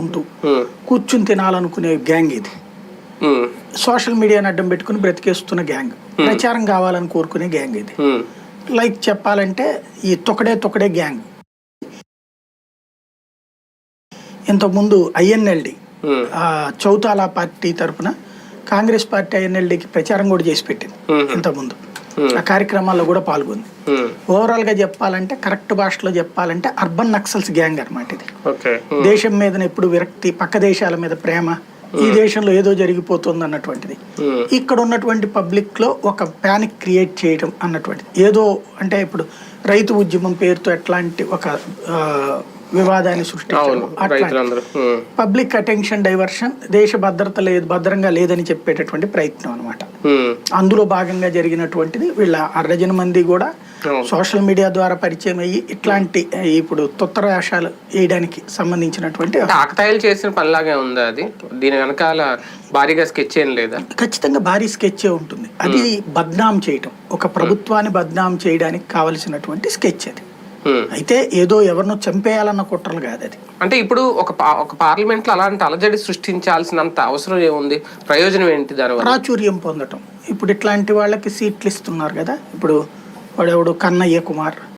ఉంటూ కూర్చుని తినాలనుకునే గ్యాంగ్ ఇది. సోషల్ మీడియాని అడ్డం పెట్టుకుని బ్రతికేస్తున్న గ్యాంగ్. ప్రచారం కావాలని కోరుకునే గ్యాంగ్ ఇది. లైక్ చెప్పాలంటే ఈ తొకడే తొకడే గ్యాంగ్. ఇంతకుముందు ఐఎన్ఎల్డి చౌతాలా పార్టీ తరపున కాంగ్రెస్ పార్టీ ఐఎన్ఎల్డికి ప్రచారం కూడా చేసి పెట్టింది. ఇంతకుముందు. ఆ కార్యక్రమాల్లో కూడా పాల్గొంది. ఓవరాల్గా చెప్పాలంటే కరెక్ట్ భాషలో చెప్పాలంటే అర్బన్ నక్సల్స్ గ్యాంగ్ అన్నమాట ఇది. ఉమ్, దేశం మీద ఎప్పుడు విరక్తి పక్క దేశాల మీద ప్రేమ ఈ దేశంలో ఏదో జరిగిపోతుంది అన్నటువంటిది. ఇక్కడ ఉన్నటువంటి పబ్లిక్లో ఒక ప్యానిక్ క్రియేట్ చేయడం అన్నటువంటిది. ఏదో అంటే ఇప్పుడు రైతు ఉద్యమం పేరుతో ఎట్లాంటి ఒక వివాదాన్ని సృష్టించడం పబ్లిక్ అటెన్షన్ డైవర్షన్ దేశ భద్రత లేదు భద్రంగా లేదని చెప్పేటటువంటి ప్రయత్నం అనమాట అందులో భాగంగా జరిగినటువంటిది వీళ్ళ అర్ధజన మంది కూడా. సోషల్ మీడియా ద్వారా పరిచయం అయ్యి ఇట్లాంటి ఇప్పుడు తొత్తర వేషాలు వేయడానికి సంబంధించినటువంటి ఆకతాయిలు చేసిన పనిలాగే ఉందా అది? దీని వెనకాల భారీగా స్కెచ్ ఏం లేదా? ఖచ్చితంగా భారీ స్కెచ్ ఉంటుంది. అది బద్నాం చేయటం. ఒక ప్రభుత్వాన్ని బద్నాం చేయడానికి కావలసినటువంటి స్కెచ్ అది. అయితే ఏదో ఎవరినో చంపేయాలన్న కుట్రలు కాదు అది. అంటే ఇప్పుడు ఒక ఒక పార్లమెంట్లో అలాంటి అలజడి సృష్టించాల్సినంత అవసరం ఏముంది? ప్రయోజనం ఏంటి దానివల్ల ప్రాచుర్యం పొందటం. ఇప్పుడు ఇట్లాంటి వాళ్ళకి సీట్లు ఇస్తున్నారు కదా. ఇప్పుడు వాడెవడు? కన్నయ్య కుమార్.